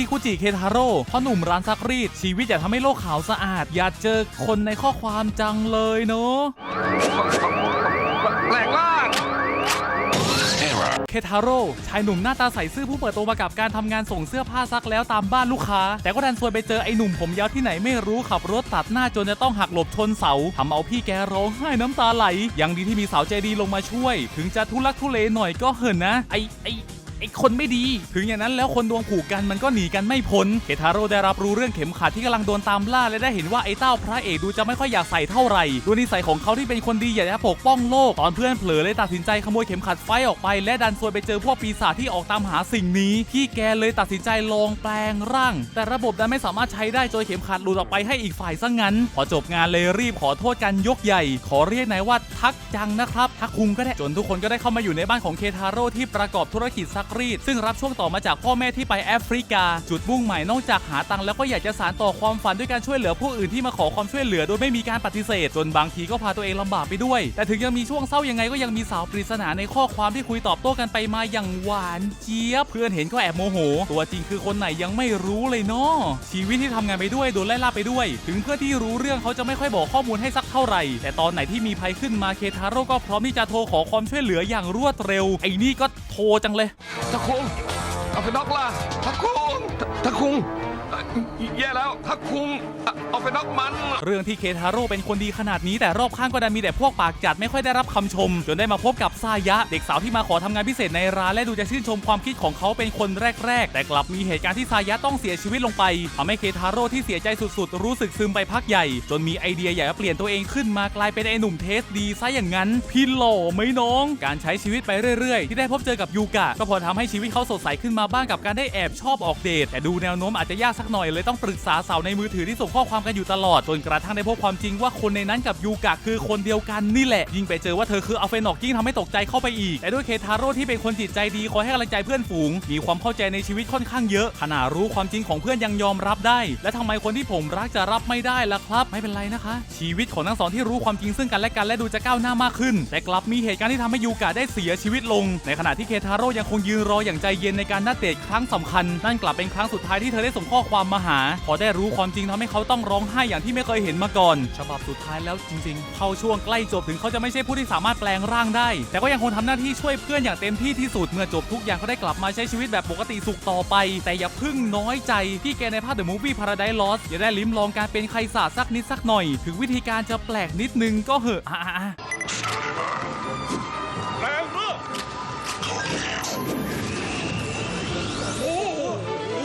คิคุจิเคทาโร่พ่อหนุ่มร้านซักรีด ชีวิตอยากทำให้โลกขาวสะอาด อยากเจอคนในข้อความจังเลยเนาะแปลงร่างเคทาโร่ชายหนุ่มหน้าตาใสซื่อผู้เปิดตัวมากับการทำงานส่งเสื้อผ้าซักแล้วตามบ้านลูกค้า แต่ก็ดันซวยไปเจอไอ้หนุ่มผมยาวที่ไหนไม่รู้ขับรถตัดหน้าจนจะต้องหักหลบชนเสาทำเอาพี่แกร้องไห้น้ำตาไหล ยังดีที่มีสาวใจดีลงมาช่วย ถึงจะทุลักทุเลหน่อยก็เหินนะ ไอไอ ไอ้คนไม่ดี ถึงอย่างนั้นแล้วคนดวงผูกกันมันก็หนีกันไม่พ้นเคทาโร่ได้รับรู้เรื่องเข็มขัดที่กำลังโดนตามล่าและได้เห็นว่าไอ้เต้าพระเอกดูจะไม่ค่อยอยากใส่เท่าไหร่ด้วยนิสัยของเขาที่เป็นคนดีอยากจะปกป้องโลกตอนเพื่อนเผลอเลยตัดสินใจขโมยเข็มขัดไฟออกไป และดันซวยไปเจอพวกปีศาจที่ออกตามหาสิ่งนี้ พี่แกเลยตัดสินใจลองแปลงร่าง แต่ระบบดันไม่สามารถใช้ได้จนเข็มขัดหลุดออกไปให้อีกฝ่ายซะงั้น พอจบงานเลยรีบขอโทษกันยกใหญ่ ขอเรียกนายว่าทักจังนะครับทักคุงก็ได้จนทุกคนก็ได้เข้ามาอยู่ในบ้านของเคทาโร่ที่ประกอบธุรกิจซักรีด ซึ่งรับช่วงต่อมาจากพ่อแม่ที่ไปแอฟริกา จุดมุ่งหมายนอกจากหาตังค์แล้วก็อยากจะสานต่อความฝันด้วยการช่วยเหลือผู้อื่นที่มาขอความช่วยเหลือโดยไม่มีการปฏิเสธ จนบางทีก็พาตัวเองลำบากไปด้วย แต่ถึงยังมีช่วงเศร้ายังไงก็ยังมีสาวปริศนาในข้อความที่คุยตอบโต้กันไปมาอย่างหวานเจี๊ยบเพื่อนเห็นก็แอบโมโห ตัวจริงคือคนไหนยังไม่รู้เลยเนาะชีวิตที่ทำงานไปด้วยโดนไล่ล่าไปด้วย ถึงเพื่อนที่รู้เรื่องเขาจะไม่ค่อยบอกข้อมูลให้สักเท่าไหร่ แต่ตอนไหนที่มีภัยขึ้นมาเคทาโร่ก็พร้อมที่จะโทรขอความช่วยเหลืออย่างรวดเร็ว ไอ้นี่ก็โทรจังเลยทักคุงเอาไปน็อกล่ะทักคุงทักคุงเอ่อแย่แล้วทักคุง อาเอาไปนอกมัน เรื่องที่เคทาโร่เป็นคนดีขนาดนี้แต่รอบข้างก็ดันมีแต่พวกปากจัดไม่ค่อยได้รับคำชม จนได้มาพบกับซายะ เด็กสาวที่มาขอทำงานพิเศษในร้านและดูจะชื่นชมความคิดของเขาเป็นคนแรก ๆ แต่กลับมีเหตุการณ์ที่ซายะต้องเสียชีวิตลงไปทำให้เคทาโร่ที่เสียใจสุดๆ รู้สึกซึมไปพักใหญ่ จนมีไอเดียอยากจะเปลี่ยนตัวเองขึ้นมากลายเป็นไอหนุ่มเทสดีซะอย่างนั้น พี่หล่อไหมน้อง การใช้ชีวิตไปเรื่อย ๆ ที่ได้พบเจอกับยูกะก็พอทำให้ชีวิตเขาสดใสขึ้นมาบ้างกับการได้แอบชอบออกเดทแต่ดูแนวโน้มอาจจะยากสักหน่อยเลยต้องปรึกษาสาวในมือถือที่ส่งข้อความกันอยู่ตลอดจนกระทั่งได้พบความจริงว่าคนในนั้นกับยูกะคือคนเดียวกันนี่แหละ ยิ่งไปเจอว่าเธอคืออัลเฟนอกยิ่งทำให้ตกใจเข้าไปอีกแต่ด้วยเคทาโร่ที่เป็นคนจิตใจดีคอยให้กำลังใจเพื่อนฝูง มีความเข้าใจในชีวิตค่อนข้างเยอะขนาดรู้ความจริงของเพื่อนยังยอมรับได้ และทำไมคนที่ผมรักจะรับไม่ได้ล่ะครับ ไม่เป็นไรนะคะ ชีวิตของทั้งสองที่รู้ความจริงซึ่งกันและกันและดูจะก้าวหน้ามากขึ้น แต่กลับมีเหตุการณ์ที่ทำให้ยูกะได้เสียชีวิตลง ในขณะที่เคทาโร่ยังคงยืนรออย่างใจเย็นในการนัดเดทครั้งสำคัญ นั่นกลับเป็นครั้งสุดท้ายที่เธอได้ส่งข้อความมาหา พอได้รู้ความจริงทำให้เขาต้องร้องไห้อย่างที่ไม่เคยเห็นมาก่อน ฉบับสุดท้ายแล้วจริงๆ เข้าช่วงใกล้จบถึงเขาจะไม่ใช่ผู้ที่สามารถแปลงร่างได้ แต่ก็ยังคงทำหน้าที่ช่วยเพื่อนอย่างเต็มที่ที่สุดเมื่อจบทุกอย่างก็ได้กลับมาใช้ชีวิตแบบปกติสุขต่อไป แต่อย่าเพึ่งน้อยใจพี่แกในภาพ The Movie Paradise Lost อย่าได้ลิ้มลองการเป็นใครศาสักนิดสักหน่อย ถึงวิธีการจะแปลกนิดนึงก็เหอะ